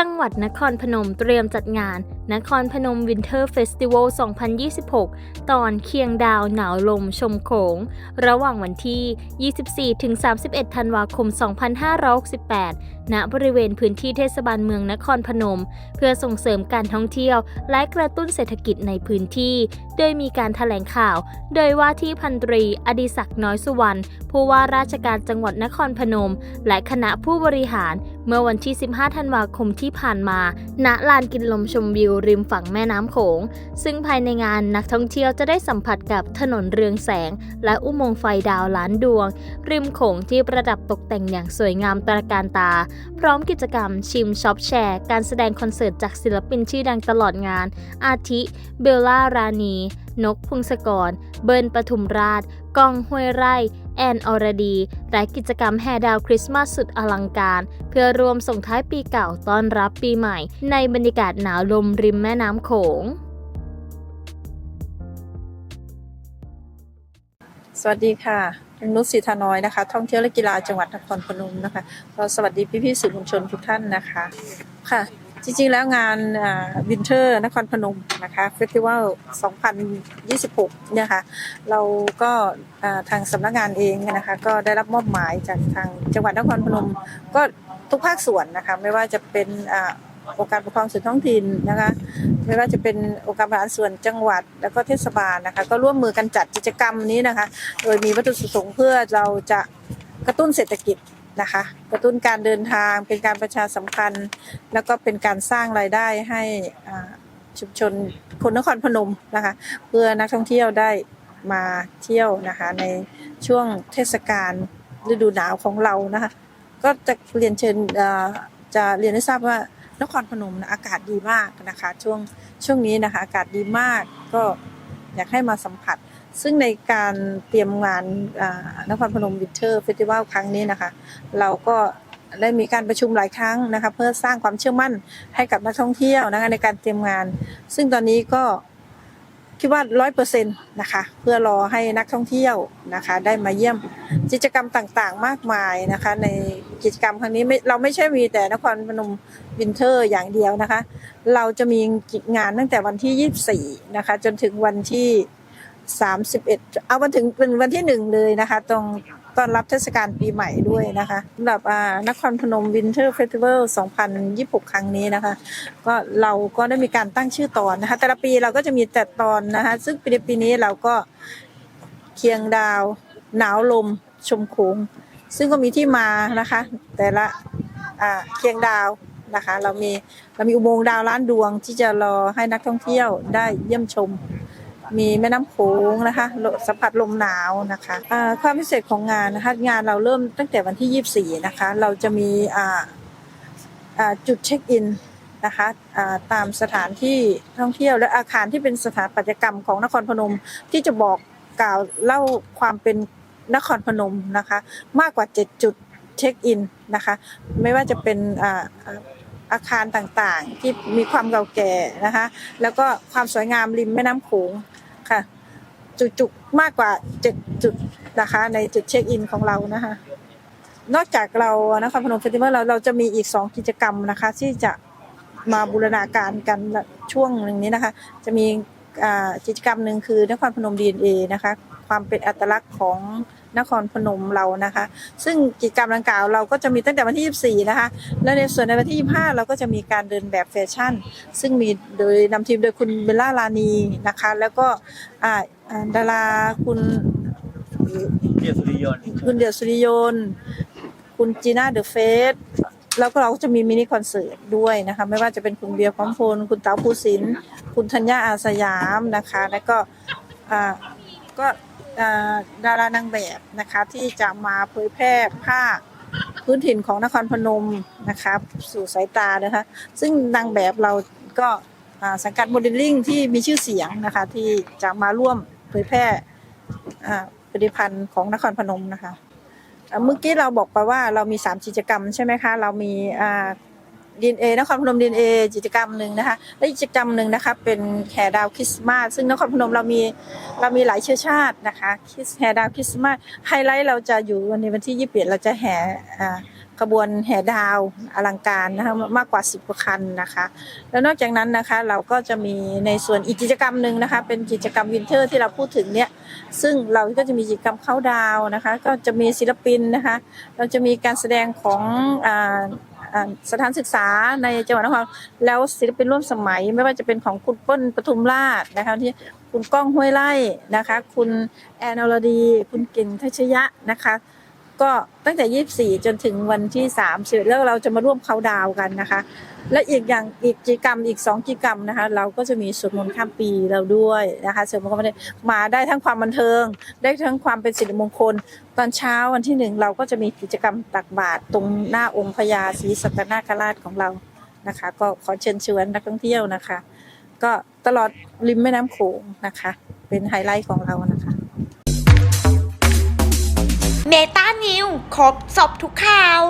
จังหวัดนครพนมเตรียมจัดงาน นครพนมวินเทอร์เฟสติวัล 2026 ตอนเคียงดาวหนาวลมชมโขง ระหว่างวันที่ 24-31 ธันวาคม 2568 ณ บริเวณพื้นที่เทศบาลเมืองนครพนม เพื่อส่งเสริมการท่องเที่ยวและกระตุ้นเศรษฐกิจในพื้นที่ โดยมีการถแถลงข่าว โดยว่าที่พันตรี อดิศักดิ์น้อยสุวรรณผู้ว่าราชการจังหวัดนครพนม และคณะผู้บริหาร เมื่อวันที่ 15 ธันวาคมที่ผ่านมา ณลานกินลมชมวิวริมฝั่งแม่น้ำโขง ซึ่งภายในงานนักท่องเที่ยวจะได้สัมผัสกับถนนเรืองแสง และอุโมงค์ไฟดาวล้านดวง ริมโขงที่ประดับตกแต่งอย่างสวยงามตระการตา พร้อมกิจกรรมชิมช็อปแชร์ การแสดงคอนเสิร์ตจากศิลปินชื่อดังตลอดงาน อาทิ เบลล่ารานีนกพงศกร เบิร์นปทุมราช กองห้วยไร่ แอนอรดี และกิจกรรมแห่ดาวคริสต์มาสสุดอลังการ เพื่อรวมส่งท้ายปีเก่าต้อนรับปีใหม่ ในบรรยากาศหนาวลมริมแม่น้ำโขง สวัสดีค่ะนุชสิธาน้อยนะคะ ท่องเที่ยวและกีฬาจังหวัดนครพนมนะคะก็สวัสดีพี่ๆสื่อมวลชนทุกท่านนะคะ ค่ะ จริงๆ แล้วงานวินเทอร์นครพนมนะคะเฟสติวัล 2026 เนี่ยค่ะ เราก็ทางสำนักงานเองนะคะ ก็ได้รับมอบหมายจากทางจังหวัดนครพนม ก็ทุกภาคส่วนนะคะ ไม่ว่าจะเป็นองค์การปกครองส่วนท้องถิ่นนะคะ ไม่ว่าจะเป็นองค์การบริหารส่วนจังหวัด แล้วก็เทศบาลนะคะ ก็ร่วมมือกันจัดกิจกรรมนี้นะคะ โดยมีวัตถุประสงค์เพื่อเราจะกระตุ้นเศรษฐกิจ นะคะ กระตุ้นการเดินทางเป็นการประชาสัมพันธ์ แล้วก็เป็นการสร้างรายได้ให้ชุมชนคนนครพนมนะคะ เพื่อนักท่องเที่ยวได้มาเที่ยวนะคะ ในช่วงเทศกาลฤดูหนาวของเรานะคะ ก็จะเรียนเชิญจะเรียนให้ทราบว่านครพนมนะอากาศดีมากนะคะ ช่วงช่วงนี้นะคะ อากาศดีมากก็อยากให้มาสัมผัส ซึ่งในการเตรียมงานนครพนมวินเทอร์เฟสติวัลครั้งนี้นะคะ เราก็ได้มีการประชุมหลายครั้งนะคะเพื่อสร้างความเชื่อมั่นให้กับนักท่องเที่ยวนะคะในการเตรียมงาน ซึ่งตอนนี้ก็คิดว่าร้อยเปอร์เซ็นต์นะคะเพื่อรอให้นักท่องเที่ยวนะคะ ได้มาเยี่ยมกิจกรรมต่างๆ มากมายนะคะ ในกิจกรรมครั้งนี้ไม่เราไม่ใช่มีแต่นครพนมวินเทอร์อย่างเดียวนะคะ เราจะมีงานตั้งแต่วันที่ 24นะคะจนถึงวันที่ 31 เอาวันถึงเป็นวันที่หนึ่งเลยนะคะ ตรงต้อนรับเทศกาลปีใหม่ด้วยนะคะสำหรับนครพนมวินเทอร์เฟสติวัล2026 ครั้งนี้นะคะ ก็เราก็ได้มีการตั้งชื่อตอนนะคะ แต่ละปีเราก็จะมีแต่ตอนนะคะ ซึ่งปีปีนี้เราก็เคียงดาว หนาวลม ชมโขงซึ่งก็มีที่มานะคะ แต่ละอ่าเคียงดาวนะคะ เรามีเรามีอุโมงค์ดาวล้านดวงที่จะรอให้นักท่องเที่ยวได้เยี่ยมชม มีแม่น้ำโขงนะคะสัมผัสลมหนาวนะคะอ่าความพิเศษของงานนะคะงานเราเริ่มตั้งแต่วันที่ 24 นะคะ เราจะมีจุดเช็คอินนะคะตามสถานที่ท่องเที่ยวและอาคารที่เป็นสถาปัตยกรรมของนครพนมที่จะบอกกล่าวเล่าความเป็นนครพนมนะคะ มากกว่า 7 จุดเช็คอินนะคะ ไม่ว่าจะเป็นอ่า อาคารต่างๆ ที่มีความเก่าแก่นะคะ แล้วก็ความสวยงามริมแม่น้ำโขงค่ะ จุกๆมากกว่า 7 จุดนะคะ ในจุดเช็คอินของเรานะคะ นอกจากเรานครพนมเฟสติวัลเราเราจะมีอีก 2 กิจกรรมนะคะ ที่จะมาบูรณาการกันช่วงหนึ่งนี้นะคะ จะมีอ่ากิจกรรมหนึ่งคือนครพนม DNA นะคะ ความเป็นอัตลักษณ์ของ นครพนมเรานะคะ ซึ่งกิจกรรมดังกล่าวเราก็จะมีตั้งแต่วันที่ 24 นะคะ และในส่วนในวันที่ 25 เราก็จะมีการเดินแบบแฟชั่น ซึ่งมีโดยนำทีมโดยคุณเบลล่าลานีนะคะ แล้วก็อ่าอ่าดาราคุณเดียสุริยนต์คุณเดียวสุริยนต์คุณจีน่าเดอะเฟสแล้วก็เราก็จะมีมินิคอนเสิร์ตด้วยนะคะ ไม่ว่าจะเป็นคุณเบียร์พร้อมพล คุณเต๋าภูสินทร์คุณธัญญาอาสยามนะคะ แล้วก็อ่าก็อ่า ดารานางแบบนะคะที่จะมาเผยแพร่ภาพพื้นถิ่นของนครพนมนะคะสู่สายตานะคะซึ่งนางแบบเราก็สังกัดโมเดลลิ่งที่มีชื่อเสียงนะคะที่จะมาร่วมเผยแพร่ผลิตภัณฑ์ของนครพนมนะคะเมื่อกี้เราบอกไปว่าเรามีสามกิจกรรมใช่ไหมคะ เรามีา ดีเอนครพนมดีเอกิจกรรมหนึ่งนะคะและกิจกรรมหนึ่งนะคะเป็นแห่ดาวคริสต์มาสซึ่งนครพนมเรามีเรามีหลายเชื้อชาตินะคะคริสแห่ดาวคริสต์มาสไฮไลท์เราจะอยู่วันในวันที่ยี่สิบเราจะแห่ขบวนแห่ดาวอลังการนะคะมากกว่า10กว่าคันนะคะ แล้วนอกจากนั้นนะคะเราก็จะมีในส่วนอีกกิจกรรมหนึ่งนะคะเป็นกิจกรรมวินเทอร์ที่เราพูดถึงเนี่ยซึ่งเราก็จะมีกิจกรรมเข้าดาวนะคะ ก็จะมีศิลปินนะคะ เราจะมีการแสดงของอ่า สถานศึกษาในจังหวัดนครแล้วศิลปินร่วมสมัย ไม่ว่าจะเป็นของคุณเปิ้ลปทุมราชนะคะที่คุณก้องห้วยไล่นะคะ คุณแอนอรดี คุณกิ่งทัชยะนะคะ ก็ตั้งแต่ 24 จนถึงวันที่30แล้วเราจะมาร่วมเขาดาวกันนะคะ และอีกอย่างอีกกิจกรรมอีก 2กิจกรรมนะคะ เราก็จะมีสวดมนต์ข้ามปีเราด้วยนะคะสวดมนต์ข้ามปีมาได้ทั้งความบันเทิง ได้ทั้งความเป็นสิริมงคล ตอนเช้าวันที่หนึ่งเราก็จะมีกิจกรรมตักบาตรตรงหน้าองค์พญาศรีสัตนาคราชของเรานะคะ ก็ขอเชิญชวนนักท่องเที่ยวนะคะ ก็ตลอดริมแม่น้ำโขงนะคะ เป็นไฮไลท์ของเรานะคะ เมตานิวครบสอบทุกข่าว